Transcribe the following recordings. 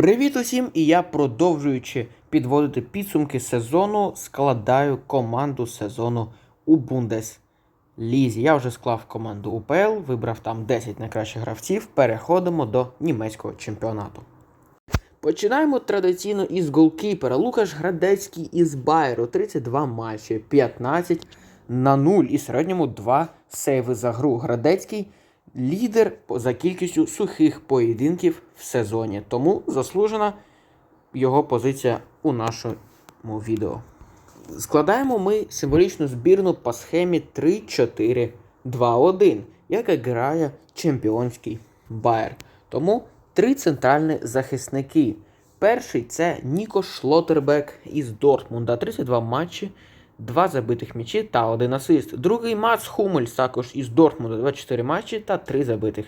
Привіт усім! І я, продовжуючи підводити підсумки сезону, складаю команду сезону у Бундеслізі. Я вже склав команду УПЛ, вибрав там 10 найкращих гравців. Переходимо до німецького чемпіонату. Починаємо традиційно із голкіпера. Лукаш Градецький із Байеру. 32 матчі, 15 на 0 і середньому 2 сейви за гру. Градецький лідер за кількістю сухих поєдинків в сезоні. Тому заслужена його позиція у нашому відео. Складаємо ми символічну збірну по схемі 3-4-2-1, яка грає чемпіонський Байер. Тому три центральні захисники. Перший це Ніко Шлотербек із Дортмунда. 32 матчі, 2 забитих м'ячі та 1 асист. Другий Мац Хумельс також із Дортмунда. 24 матчі та 3 забитих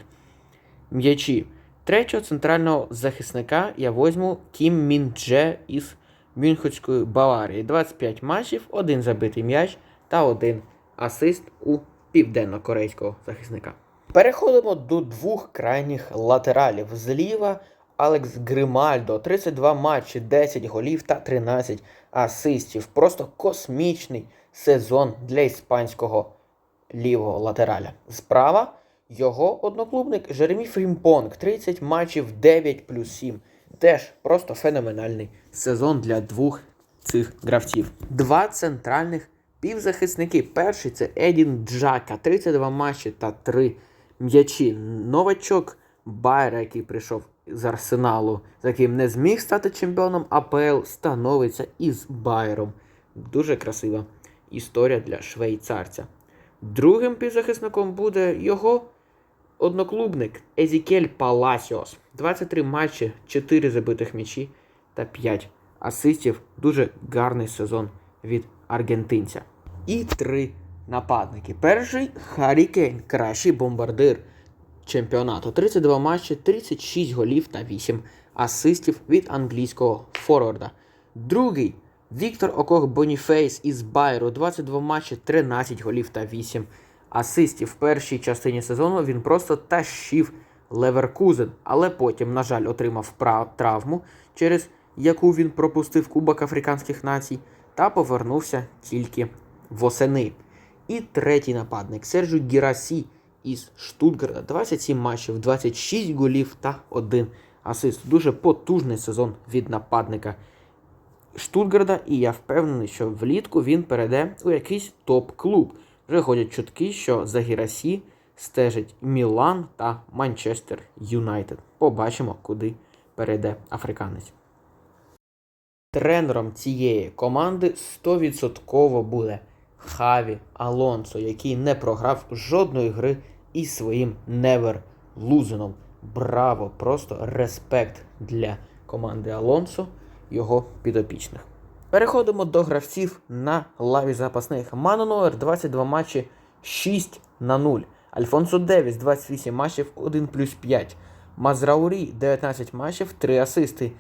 м'ячі. Третього центрального захисника я возьму Кім Мін Дже із Мюнхенської Баварії. 25 матчів, 1 забитий м'яч та 1 асист у південно-корейського захисника. Переходимо до двох крайніх латералів. Зліва Алекс Гримальдо, 32 матчі, 10 голів та 13 асистів. Просто космічний сезон для іспанського лівого латераля. Справа його одноклубник Жеремі Фрімпонг, 30 матчів, 9 плюс 7. Теж просто феноменальний сезон для двох цих гравців. Два центральних півзахисники. Перший це Едін Джака, 32 матчі та 3 м'ячі. Новачок Байера, який прийшов з Арсеналу, з яким не зміг стати чемпіоном АПЛ, становиться із Байером. Дуже красива історія для швейцарця. Другим півзахисником буде його одноклубник Езікель Паласіос. 23 матчі, 4 забитих м'ячі та 5 асистів. Дуже гарний сезон від аргентинця. І три нападники. Перший Харі Кейн, кращий бомбардир чемпіонату. 32 матчі, 36 голів та 8 асистів від англійського форварда. Другий Віктор Окох Боніфейс із Байеру. 22 матчі, 13 голів та 8 асистів. В першій частині сезону він просто тащив Леверкузен, але потім, на жаль, отримав травму, через яку він пропустив Кубок Африканських націй, та повернувся тільки восени. І третій нападник Сержу Гірасі із Штутгарта. 27 матчів, 26 голів та 1 асист. Дуже потужний сезон від нападника Штутгарда, і я впевнений, що влітку він перейде у якийсь топ-клуб. Вже ходять чутки, що за Гірасі стежить Мілан та Манчестер Юнайтед. Побачимо, куди перейде африканець. Тренером цієї команди 100% буде Хаві Алонсо, який не програв жодної гри із своїм Невер Лузеном. Браво! Просто респект для команди Алонсо, його підопічних. Переходимо до гравців на лаві запасних. Ману Нойер 22 матчі 6 на 0. Альфонсо Девіс 28 матчів 1 плюс 5. Мазраурі 19 матчів 3 асисти.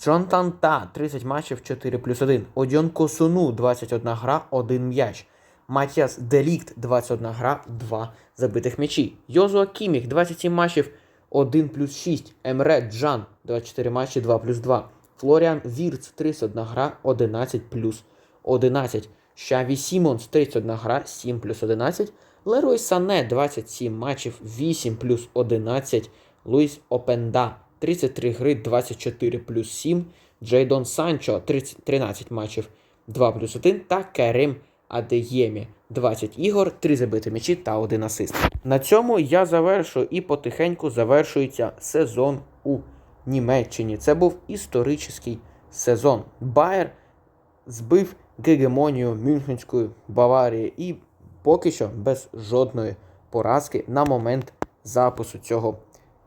Джон Танта 30 матчів 4 плюс 1. Одіон Косуну 21 гра, 1 м'яч. Матіас Делікт 21 гра, 2 забитих м'ячі. Йозуа Кіміх 27 матчів 1 плюс 6. Емре Джан 24 матчі 2 плюс 2. Флоріан Вірц 31 гра, 11 плюс 11. Шаві Сімонс 31 гра, 7 плюс 11. Лерой Сане 27 матчів, 8 плюс 11. Луїс Опенда 33 гри, 24 плюс 7. Джейдон Санчо 30, 13 матчів, 2 плюс 1. Та Керим Адеємі 20 ігор, 3 забиті м'ячі та 1 асист. На цьому я завершую і потихеньку завершується сезон у Німеччині. Це був історичний сезон. Байер збив гегемонію Мюнхенської Баварії і поки що без жодної поразки на момент запису цього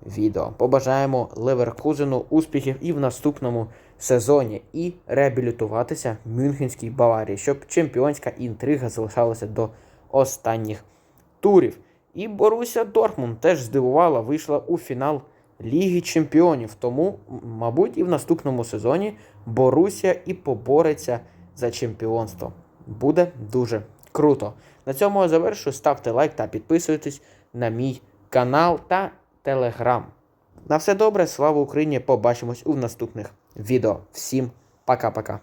відео. Побажаємо Леверкузену успіхів і в наступному сезоні, і реабілітуватися Мюнхенській Баварії, щоб чемпіонська інтрига залишалася до останніх турів. І Боруся Дортмунд теж здивувала, вийшла у фінал Ліги Чемпіонів. Тому, мабуть, і в наступному сезоні Боруся і побореться за чемпіонство. Буде дуже круто. На цьому я завершую. Ставте лайк та підписуйтесь на мій канал та телеграм. На все добре, слава Україні! Побачимось у наступних відео. Всім пока-пока.